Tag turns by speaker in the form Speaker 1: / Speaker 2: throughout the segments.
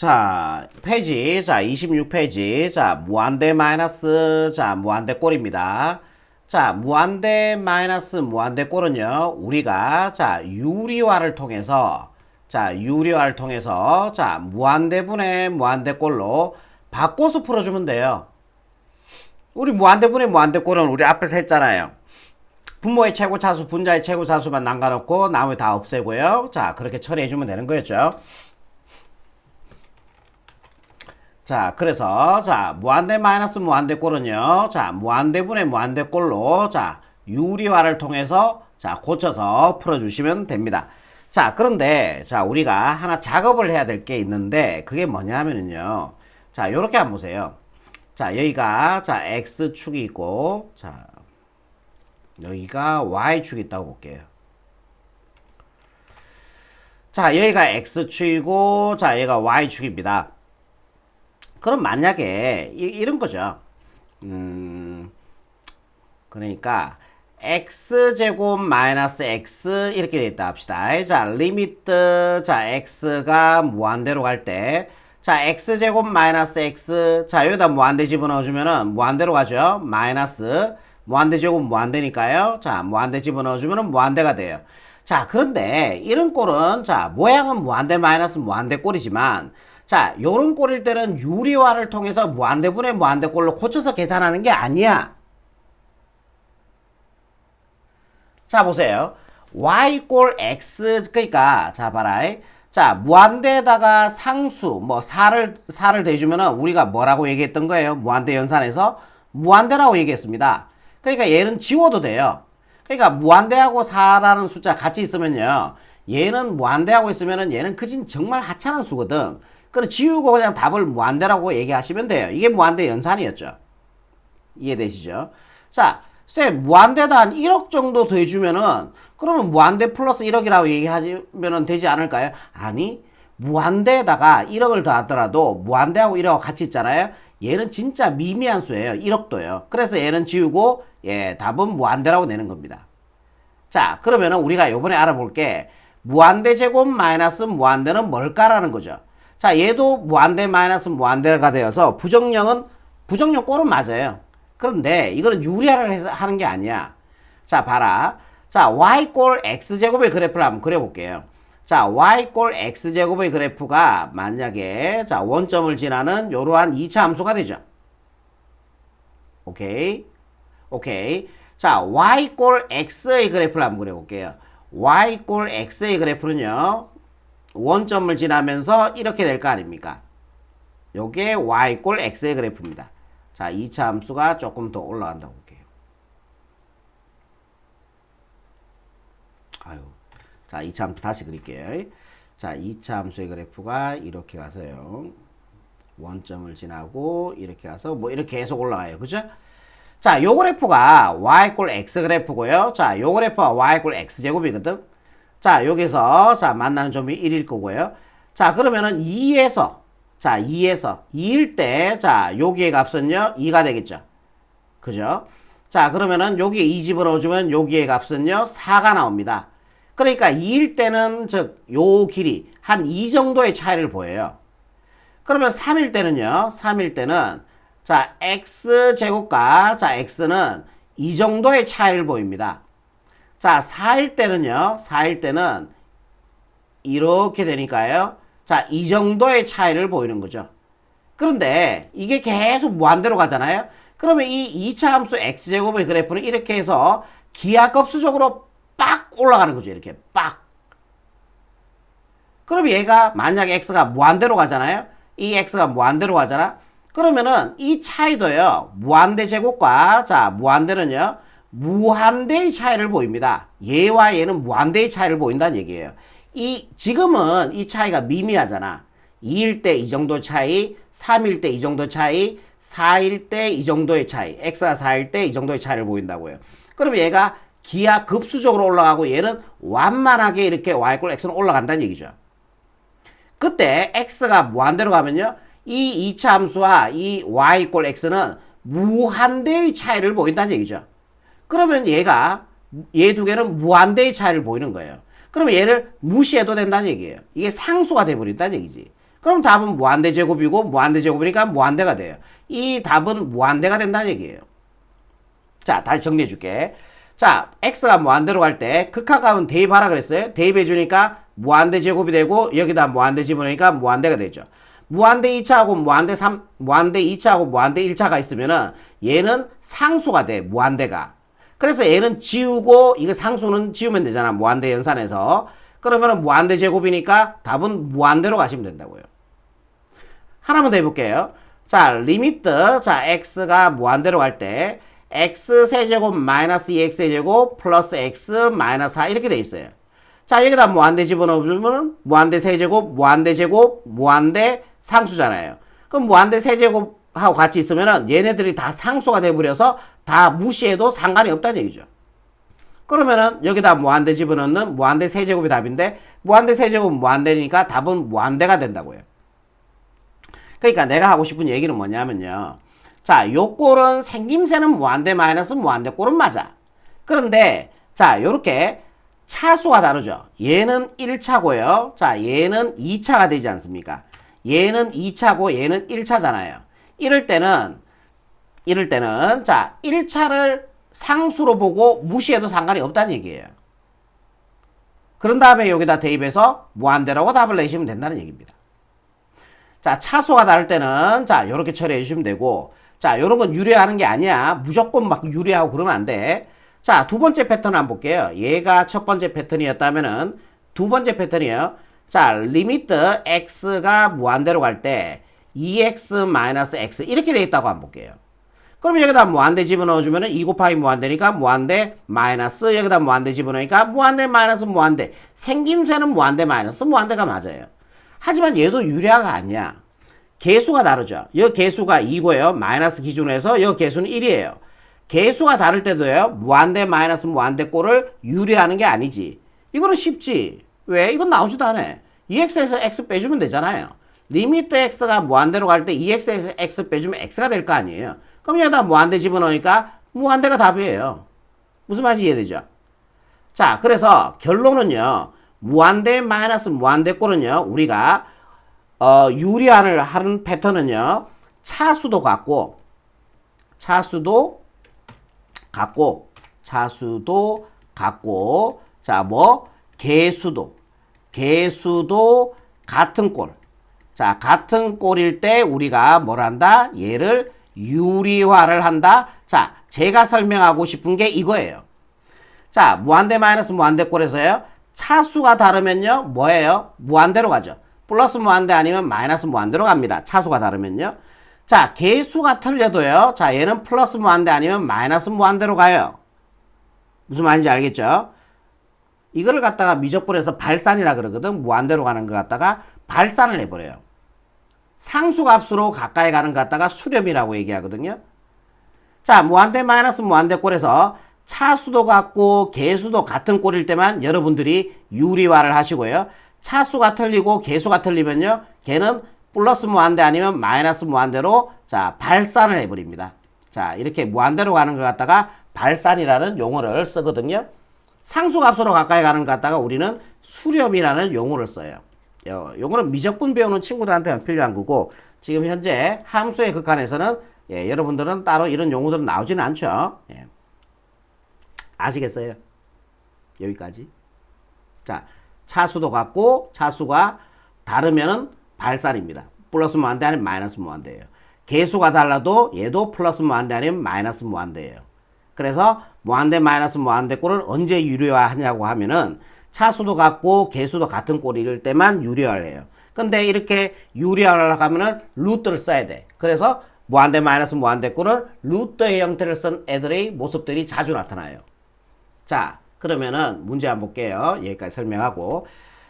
Speaker 1: 자, 페이지, 자, 26페이지, 자, 무한대 마이너스, 자, 무한대 꼴입니다. 자, 무한대 마이너스 무한대 꼴은요, 우리가, 자, 유리화를 통해서, 자, 유리화를 통해서, 자, 무한대분의 무한대 꼴로 바꿔서 풀어주면 돼요. 우리 무한대분의 무한대 꼴은 우리 앞에서 했잖아요. 분모의 최고차수, 분자의 최고차수만 남겨놓고 나머지 다 없애고요. 자, 그렇게 처리해주면 되는 거였죠. 자, 그래서, 자, 무한대 마이너스 무한대 꼴은요, 자, 무한대분의 무한대 꼴로, 자, 유리화를 통해서, 자, 고쳐서 풀어주시면 됩니다. 자, 그런데, 자, 우리가 하나 작업을 해야 될 게 있는데, 그게 뭐냐 하면은요, 자, 요렇게 한번 보세요. 자, 여기가, 자, X축이 있고, 자, 여기가 Y축이 있다고 볼게요. 자, 여기가 X축이고, 자, 여기가 Y축입니다. 그럼 만약에 이, 런 거죠. 음, 그러니까 x제곱 마이너스 x 이렇게 돼 있다 합시다. 자, 리미트 자, x가 무한대로 갈 때, 자, x제곱 마이너스 x, 자, 여기다 무한대 집어넣어주면은 무한대로 가죠. 마이너스, 무한대 제곱 무한대니까요. 자, 무한대 집어넣어주면은 무한대가 돼요. 자, 그런데 이런 꼴은, 자, 모양은 무한대 마이너스 무한대 꼴이지만, 자, 요런 꼴일 때는 유리화를 통해서 무한대분의 무한대꼴로 고쳐서 계산하는 게 아니야. 자, 보세요. y꼴 x, 그니까, 자, 봐라. 자, 무한대에다가 상수, 뭐, 4를, 4를 대주면은 우리가 뭐라고 얘기했던 거예요? 무한대 연산에서 무한대라고 얘기했습니다. 그러니까 얘는 지워도 돼요. 그러니까 무한대하고 4라는 숫자 같이 있으면요. 얘는 무한대하고 있으면은 얘는 그진 정말 하찮은 수거든. 그래 지우고 그냥 답을 무한대라고 얘기하시면 돼요. 이게 무한대 연산이었죠. 이해되시죠? 자, 쌤 무한대다 한 1억 정도 더해주면은 그러면 무한대 플러스 1억이라고 얘기하면 되지 않을까요? 아니 무한대에다가 1억을 더하더라도 무한대하고 1억하고 같이 있잖아요. 얘는 진짜 미미한 수예요. 1억도요. 그래서 얘는 지우고 예 답은 무한대라고 내는 겁니다. 자 그러면은 우리가 요번에 알아볼 게 무한대 제곱 마이너스 무한대는 뭘까라는 거죠. 자, 얘도 무한대 마이너스 무한대가 되어서 부정령은 부정령 꼴은 맞아요. 그런데 이거는 유리화를 해서 하는 게 아니야. 자, 봐라. 자, y꼴 x제곱의 그래프를 한번 그려 볼게요. 자, y꼴 x제곱의 그래프가 만약에 자, 원점을 지나는 이러한 2차 함수가 되죠. 오케이. 오케이. 자, y꼴 x의 그래프를 한번 그려 볼게요. y꼴 x의 그래프는요. 원점을 지나면서 이렇게 될 거 아닙니까? 요게 y꼴 x의 그래프입니다. 자, 2차 함수가 조금 더 올라간다고 볼게요. 아유. 자, 2차 함수 다시 그릴게요. 자, 2차 함수의 그래프가 이렇게 가서요. 원점을 지나고 이렇게 가서 뭐 이렇게 계속 올라가요. 그죠? 자, 요 그래프가 y꼴 x 그래프고요. 자, 요 그래프가 y꼴 x제곱이거든. 자, 여기서, 자, 만나는 점이 1일 거고요. 자, 그러면은 2에서, 자, 2에서, 2일 때, 자, 여기의 값은요, 2가 되겠죠. 그죠? 자, 그러면은 여기에 2 집어넣어주면 여기의 값은요, 4가 나옵니다. 그러니까 2일 때는, 즉, 요 길이 한 2 정도의 차이를 보여요. 그러면 3일 때는요, 3일 때는, 자, x제곱과, 자, x는 이 정도의 차이를 보입니다. 자, 4일 때는요, 4일 때는 이렇게 되니까요. 자, 이 정도의 차이를 보이는 거죠. 그런데 이게 계속 무한대로 가잖아요. 그러면 이 2차 함수 x제곱의 그래프는 이렇게 해서 기하급수적으로 빡 올라가는 거죠. 이렇게 빡. 그럼 얘가 만약에 x가 무한대로 가잖아요. 이 x가 무한대로 가잖아. 그러면은 이 차이도요. 무한대 제곱과 자, 무한대는요. 무한대의 차이를 보입니다. 얘와 얘는 무한대의 차이를 보인다는 얘기예요. 이 지금은 이 차이가 미미하잖아. 2일 때 이 정도 차이, 3일 때 이 정도 차이, 4일 때 이 정도의 차이, x가 4일 때 이 정도의 차이를 보인다고요. 그럼 얘가 기하 급수적으로 올라가고 얘는 완만하게 이렇게 y꼴 x는 올라간다는 얘기죠. 그때 x가 무한대로 가면요. 이 2차 함수와 이 y꼴 x는 무한대의 차이를 보인다는 얘기죠. 그러면 얘가 얘 두 개는 무한대의 차이를 보이는 거예요. 그러면 얘를 무시해도 된다는 얘기예요. 이게 상수가 돼버린다는 얘기지. 그럼 답은 무한대 제곱이고 무한대 제곱이니까 무한대가 돼요. 이 답은 무한대가 된다는 얘기예요. 자, 다시 정리해 줄게. 자, x가 무한대로 갈 때 극하값은 대입하라 그랬어요. 대입해 주니까 무한대 제곱이 되고 여기다 무한대 집어넣으니까 무한대가 되죠. 무한대 2차하고 무한대 3, 무한대 2차하고 무한대 1차가 있으면은 얘는 상수가 돼. 무한대가. 그래서 얘는 지우고 이거 상수는 지우면 되잖아. 무한대 연산에서. 그러면은 무한대 제곱이니까 답은 무한대로 가시면 된다고요. 하나만 더 해볼게요. 자, 리미트. 자, x가 무한대로 갈 때 x 세제곱 마이너스 2x 세제곱 플러스 x 마이너스 4 이렇게 돼 있어요. 자, 여기다 무한대 집어넣으면 무한대 세제곱, 무한대 제곱, 무한대 상수잖아요. 그럼 무한대 세제곱 하고 같이 있으면은 얘네들이 다 상수가 돼버려서 다 무시해도 상관이 없다는 얘기죠. 그러면은 여기다 무한대 집어넣는 무한대 세제곱이 답인데 무한대 세제곱 무한대니까 답은 무한대가 된다고요. 그러니까 내가 하고 싶은 얘기는 뭐냐면요. 자, 요 꼴은 생김새는 무한대 마이너스 무한대 꼴은 맞아. 그런데 자, 요렇게 차수가 다르죠. 얘는 1차고요. 자, 얘는 2차가 되지 않습니까? 얘는 2차고 얘는 1차잖아요. 이럴 때는 이럴 때는 자, 1차를 상수로 보고 무시해도 상관이 없다는 얘기예요. 그런 다음에 여기다 대입해서 무한대라고 답을 내시면 된다는 얘기입니다. 자, 차수가 다를 때는 자, 요렇게 처리해 주시면 되고 자, 요런 건 유리하는 게 아니야. 무조건 막 유리하고 그러면 안 돼. 자, 두 번째 패턴 한번 볼게요. 얘가 첫 번째 패턴이었다면은 두 번째 패턴이에요. 자, 리미트 x가 무한대로 갈 때 2x-x 이렇게 돼 있다고 한번 볼게요. 그럼 여기다 무한대 집어넣어주면 은 2 곱하기 무한대니까 무한대 마이너스 여기다 무한대 집어넣으니까 무한대 마이너스 무한대 생김새는 무한대 마이너스 무한대가 맞아요. 하지만 얘도 유리화가 아니야. 개수가 다르죠. 이 개수가 2고요. 마이너스 기준으로 해서 이 개수는 1이에요. 개수가 다를 때도요. 무한대 마이너스 무한대 꼴을 유리하는 게 아니지. 이거는 쉽지. 왜? 이건 나오지도 않아. 2x에서 x 빼주면 되잖아요. 리미트 x가 무한대로 갈 때 2x에서 x 빼주면 x가 될 거 아니에요. 그럼 여기다 무한대 집어넣으니까 무한대가 답이에요. 무슨 말인지 이해되죠? 자, 그래서 결론은요. 무한대 마이너스 무한대 꼴은요. 우리가 어, 유리화를 하는 패턴은요. 차수도 같고 차수도 같고 차수도 같고 자, 뭐 개수도 개수도 같은 꼴. 자, 같은 꼴일 때 우리가 뭘 한다? 얘를 유리화를 한다. 자, 제가 설명하고 싶은 게 이거예요. 자, 무한대 마이너스 무한대 꼴에서요. 차수가 다르면요. 뭐예요? 무한대로 가죠. 플러스 무한대 아니면 마이너스 무한대로 갑니다. 차수가 다르면요. 자, 개수가 틀려도요. 자, 얘는 플러스 무한대 아니면 마이너스 무한대로 가요. 무슨 말인지 알겠죠? 이거를 갖다가 미적분해서 발산이라 그러거든. 무한대로 가는 거 갖다가 발산을 해버려요. 상수값으로 가까이 가는 것 갖다가 수렴이라고 얘기하거든요. 자, 무한대 마이너스 무한대 꼴에서 차수도 같고 개수도 같은 꼴일 때만 여러분들이 유리화를 하시고요. 차수가 틀리고 개수가 틀리면요. 걔는 플러스 무한대 아니면 마이너스 무한대로 자, 발산을 해버립니다. 자, 이렇게 무한대로 가는 것 갖다가 발산이라는 용어를 쓰거든요. 상수값으로 가까이 가는 것 갖다가 우리는 수렴이라는 용어를 써요. 요, 요거는 미적분 배우는 친구들한테는 필요한 거고 지금 현재 함수의 극한에서는 예, 여러분들은 따로 이런 용어들은 나오지는 않죠. 예. 아시겠어요? 여기까지. 자, 차수도 같고 차수가 다르면은 발산입니다. 플러스 무한대 아니면 마이너스 무한대예요. 개수가 달라도 얘도 플러스 무한대 아니면 마이너스 무한대예요. 그래서 무한대 마이너스 무한대 꼴을 언제 유리화하냐고 하면은 차수도 같고 개수도 같은 꼴일 때만 유리화를 해요. 근데 이렇게 유리화를 하면은 루트를 써야 돼. 그래서 무한대 마이너스 무한대 꼴은 루트의 형태를 쓴 애들의 모습들이 자주 나타나요. 자, 그러면은 문제 한번 볼게요. 여기까지 설명하고.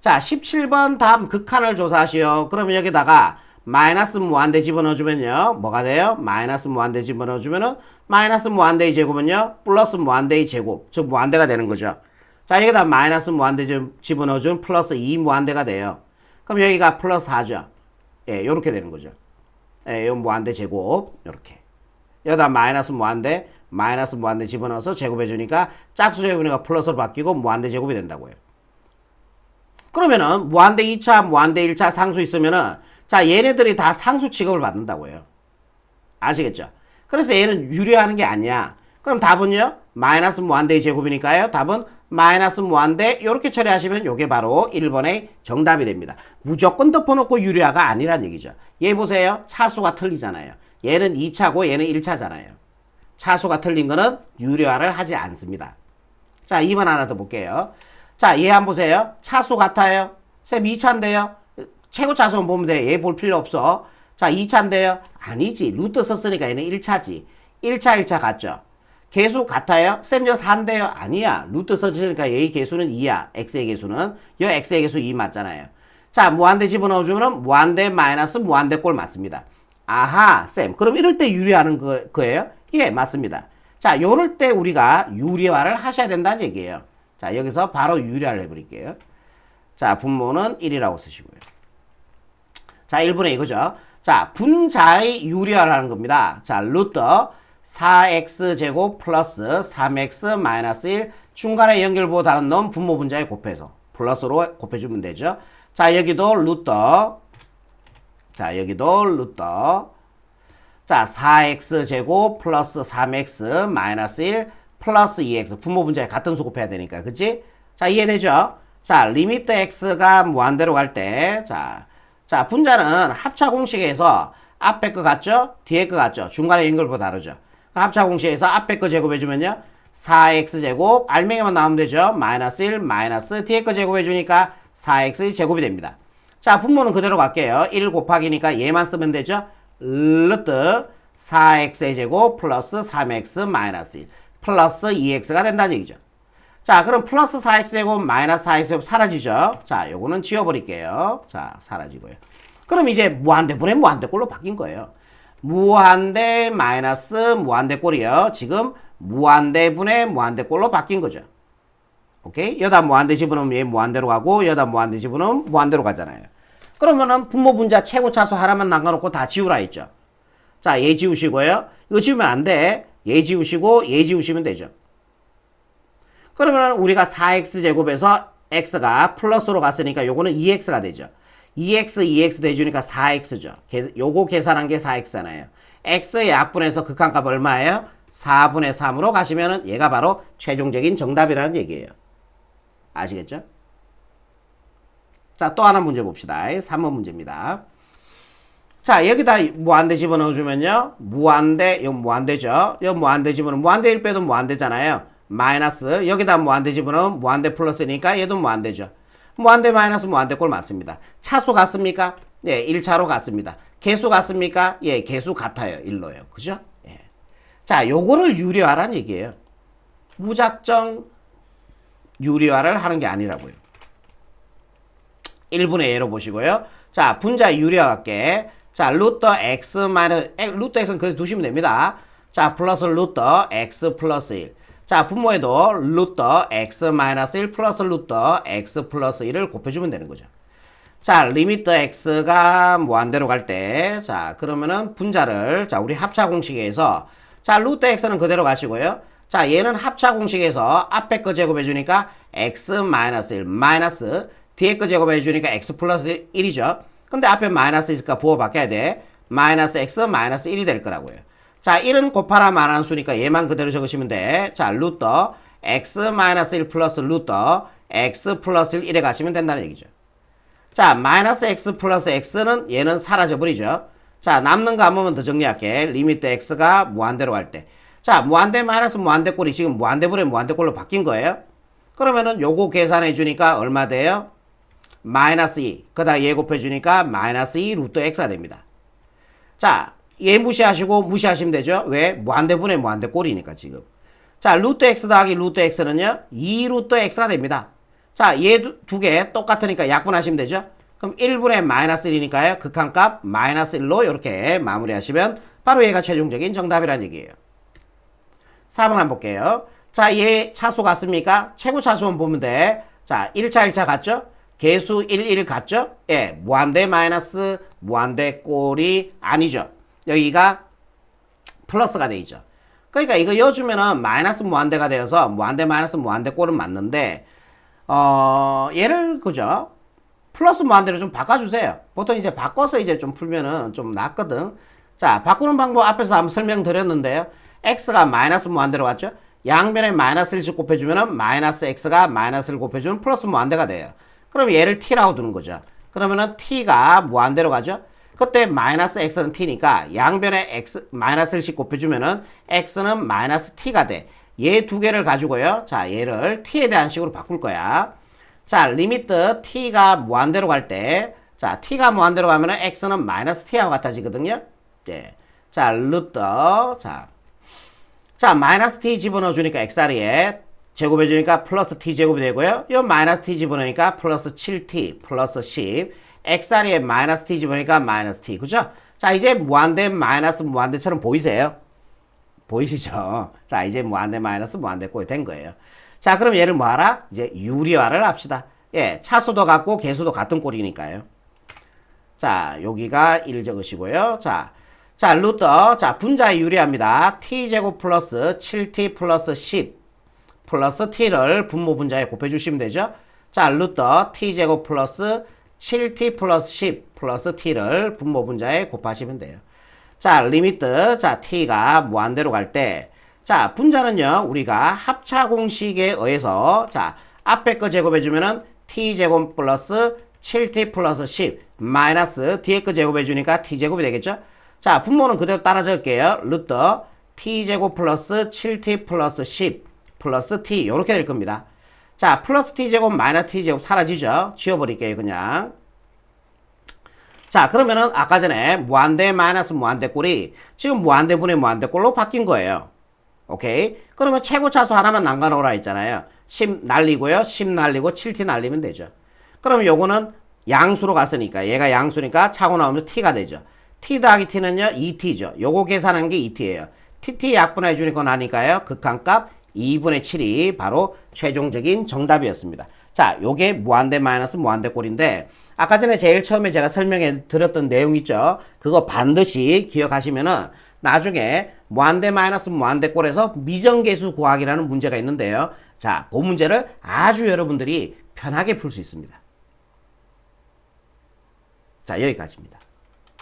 Speaker 1: 자, 17번 다음 극한을 조사하시오. 그러면 여기다가 마이너스 무한대 집어넣어주면요. 뭐가 돼요? 마이너스 무한대 집어넣어주면은 마이너스 무한대의 제곱은요. 플러스 무한대의 제곱. 즉 무한대가 되는 거죠. 자, 여기다 마이너스 무한대 집어넣어주면 플러스 2 무한대가 돼요. 그럼 여기가 플러스 4죠. 예, 요렇게 되는 거죠. 예, 요 무한대 제곱. 요렇게. 여기다 마이너스 무한대, 마이너스 무한대 집어넣어서 제곱해주니까 짝수 제곱이니까 플러스로 바뀌고 무한대 제곱이 된다고요. 그러면은 무한대 2차, 무한대 1차 상수 있으면은 자, 얘네들이 다 상수 취급을 받는다고요. 아시겠죠? 그래서 얘는 유리하는 게 아니야. 그럼 답은요? 마이너스 무한대의 제곱이니까요. 답은 마이너스 무한대 이렇게 처리하시면 이게 바로 1번의 정답이 됩니다. 무조건 덮어놓고 유리화가 아니란 얘기죠. 얘 보세요. 차수가 틀리잖아요. 얘는 2차고 얘는 1차잖아요. 차수가 틀린 거는 유리화를 하지 않습니다. 자, 2번 하나 더 볼게요. 자, 얘 한번 보세요. 차수 같아요. 쌤 2차인데요. 최고 차수만 보면 돼. 얘 볼 필요 없어. 자, 2차인데요. 아니지. 루트 썼으니까 얘는 1차지. 1차, 1차 같죠? 개수 같아요? 쌤, 저 4인데요? 아니야. 루트 썼으니까 얘의 개수는 2야. x의 개수는. 여 x의 개수 2 맞잖아요. 자, 무한대 집어넣어주면 무한대 마이너스 무한대 꼴 맞습니다. 아하, 쌤. 그럼 이럴 때 유리하는 거, 거예요? 예, 맞습니다. 자, 요럴 때 우리가 유리화를 하셔야 된다는 얘기예요. 자, 여기서 바로 유리화를 해버릴게요. 자, 분모는 1이라고 쓰시고요. 자, 1분의 이거죠. 자, 분자의 유리화를 하는 겁니다. 자, 루트 4x제곱 플러스 3x 마이너스 1 중간에 연결부호 다른 놈 분모 분자에 곱해서 플러스로 곱해주면 되죠. 자, 여기도 루트 자, 여기도 루트 자, 4x제곱 플러스 3x 마이너스 1 플러스 2x 분모 분자에 같은 수 곱해야 되니까 그치? 자, 이해되죠? 자, 리미트 x가 무한대로 갈 때, 자, 자, 분자는 합차 공식에서 앞에 거 같죠? 뒤에 거 같죠? 중간에 연결부 다르죠? 그 합차 공식에서 앞에 거 제곱해주면요. 4x제곱, 알맹이만 나오면 되죠? 마이너스 1, 마이너스 뒤에 거 제곱해주니까 4x 제곱이 됩니다. 자, 분모는 그대로 갈게요. 1 곱하기니까 얘만 쓰면 되죠? 루트 4x의 제곱 플러스 3x 마이너스 1 플러스 2x가 된다는 얘기죠. 자, 그럼 플러스 4x제곱 마이너스 4x제곱 사라지죠? 자, 요거는 지워버릴게요. 자, 사라지고요. 그럼 이제 무한대분의 무한대꼴로 바뀐 거예요. 무한대 마이너스 무한대꼴이요. 지금 무한대분의 무한대꼴로 바뀐 거죠. 오케이? 여다 무한대 집어넣으면 얘 무한대로 가고 여다 무한대 집어넣으면 무한대로 가잖아요. 그러면은 분모 분자 최고 차수 하나만 남겨놓고 다 지우라 했죠. 자, 얘 지우시고요. 이거 지우면 안 돼. 얘 지우시고 얘 지우시면 되죠. 그러면 우리가 4x제곱에서 x가 플러스로 갔으니까 요거는 2x가 되죠. 2x, 2x 대주니까 4x죠. 요거 계산한 게 4x잖아요. x의 약분에서 극한값 얼마예요? 4분의 3으로 가시면은 얘가 바로 최종적인 정답이라는 얘기예요. 아시겠죠? 자, 또 하나 문제 봅시다. 3번 문제입니다. 자, 여기다 무한대 집어넣어주면요. 무한대, 이거 무한대죠. 이거 무한대 집어넣으면 무한대 1 빼도 무한대잖아요. 마이너스, 여기다 무한대 집어넣으면 무한대 플러스니까 얘도 무한대죠. 무한대 마이너스 무한대 꼴 맞습니다. 차수 같습니까? 네, 1차로 같습니다. 개수 같습니까? 예, 개수 같아요. 1로요. 그죠? 예. 자, 요거를 유리화란 얘기예요. 무작정 유리화를 하는 게 아니라고요. 1분의 예로 보시고요. 자, 분자 유리화 할게. 자, 루트 x 마이너스, 루트 x는 그대로 두시면 됩니다. 자, 플러스 루트 x 플러스 1. 자, 분모에도 루트 x 마이너스 1 플러스 루트 x 플러스 1을 곱해주면 되는 거죠. 자, 리미트 x가 무한대로 갈 때, 자, 그러면은 분자를, 자, 우리 합차 공식에서, 자, 루트 x는 그대로 가시고요. 자, 얘는 합차 공식에서 앞에 거 제곱해주니까 x 마이너스 1 마이너스 뒤에 거 제곱해주니까 x 플러스 1이죠. 근데 앞에 마이너스 있으니까 부호 바뀌어야 돼. 마이너스 x 마이너스 1이 될 거라고요. 자, 1은 곱하라 말하는 수니까 얘만 그대로 적으시면 돼. 자, 루트 x 마이너스 1 플러스 루트 x 플러스 1 1에 가시면 된다는 얘기죠. 자, 마이너스 x 플러스 x는 얘는 사라져버리죠. 자, 남는 거 한 번만 더 정리할게. 리미트 x가 무한대로 갈 때. 자, 무한대 마이너스 무한대 꼴이 지금 무한대 꼴로 바뀐 거예요. 그러면은 요거 계산해 주니까 얼마 돼요? 마이너스 2. 그다 얘 곱해 주니까 마이너스 2 루트 x가 됩니다. 자, 얘 무시하시고 무시하시면 되죠. 왜? 무한대분의 무한대 꼴이니까 지금. 자, 루트 x 더하기 루트 x는요. 2 루트 x가 됩니다. 자, 얘 두 개 똑같으니까 약분하시면 되죠. 그럼 1분의 마이너스 1이니까요. 극한값 마이너스 1로 이렇게 마무리하시면 바로 얘가 최종적인 정답이란 얘기예요. 4번 한번 볼게요. 자, 얘 차수 같습니까? 최고 차수만 보면 돼. 자, 1차 1차 같죠? 개수 1 1 같죠? 예, 무한대 마이너스 무한대 꼴이 아니죠. 여기가 플러스가 돼 있죠. 그러니까 이거 여주면은 마이너스 무한대가 되어서 무한대 마이너스 무한대 꼴은 맞는데 어 얘를 그죠? 플러스 무한대로 좀 바꿔주세요. 보통 이제 바꿔서 이제 좀 풀면은 좀 낫거든. 자, 바꾸는 방법 앞에서 한번 설명드렸는데요. x가 마이너스 무한대로 왔죠? 양변에 마이너스 1씩 곱해주면은 마이너스 x가 마이너스를 곱해주면 플러스 무한대가 돼요. 그럼 얘를 t라고 두는 거죠. 그러면은 t가 무한대로 가죠? 그때 마이너스 x는 t니까 양변에 x 마이너스 1씩 곱해주면은 x는 마이너스 t가 돼. 얘 두 개를 가지고요. 자, 얘를 t에 대한 식으로 바꿀 거야. 자, 리미트 t가 무한대로 갈 때, 자, t가 무한대로 가면은 x는 마이너스 t하고 같아지거든요. 네. 자, 루트, 자, 자, 마이너스 t 집어넣어 주니까 xr에 제곱해 주니까 플러스 t 제곱이 되고요. 이 마이너스 t 집어넣으니까 플러스 7t 플러스 10. Xr에 마이너스 t 집어넣으니까 마이너스 t. 그죠? 자, 이제 무한대 마이너스 무한대처럼 보이세요? 보이시죠? 자, 이제 무한대 마이너스 무한대 꼴이 된 거예요. 자, 그럼 얘를 뭐 하라? 이제 유리화를 합시다. 예, 차수도 같고 개수도 같은 꼴이니까요. 자, 여기가 1 적으시고요. 자, 자, 루터. 자, 분자의 유리합니다. t제곱 플러스 7t 플러스 10 플러스 t를 분모 분자에 곱해주시면 되죠. 자, 루터 t제곱 플러스 7t 플러스 10 플러스 t를 분모 분자에 곱하시면 돼요. 자, 리미트. 자, t가 무한대로 갈 때. 자, 분자는요, 우리가 합차 공식에 의해서, 자, 앞에 거 제곱해주면은 t제곱 플러스 7t 플러스 10 마이너스 뒤에 거 제곱해주니까 t제곱이 되겠죠? 자, 분모는 그대로 따라 적을게요. 루터 t제곱 플러스 7t 플러스 10 플러스 t 이렇게 될 겁니다. 자, 플러스 t제곱 마이너스 t제곱 사라지죠? 지워버릴게요, 그냥. 자, 그러면은 아까 전에 무한대 마이너스 무한대 꼴이 지금 무한대분의 무한대 꼴로 바뀐 거예요. 오케이? 그러면 최고 차수 하나만 남겨놓으라 했잖아요. 10 날리고요. 10 날리고 7t 날리면 되죠. 그러면 요거는 양수로 갔으니까 얘가 양수니까 차고 나오면 t가 되죠. t 더하기 t는요 2t죠. 요거 계산한 게 2t예요. tt 약분해 주니까 나니까요. 극한값 2분의 7이 바로 최종적인 정답이었습니다. 자, 요게 무한대 마이너스 무한대 꼴인데 아까 전에 제일 처음에 제가 설명해 드렸던 내용 있죠. 그거 반드시 기억하시면은 나중에 무한대 마이너스 무한대 꼴에서 미정계수 구하기라는 문제가 있는데요. 자, 그 문제를 아주 여러분들이 편하게 풀 수 있습니다. 자, 여기까지입니다.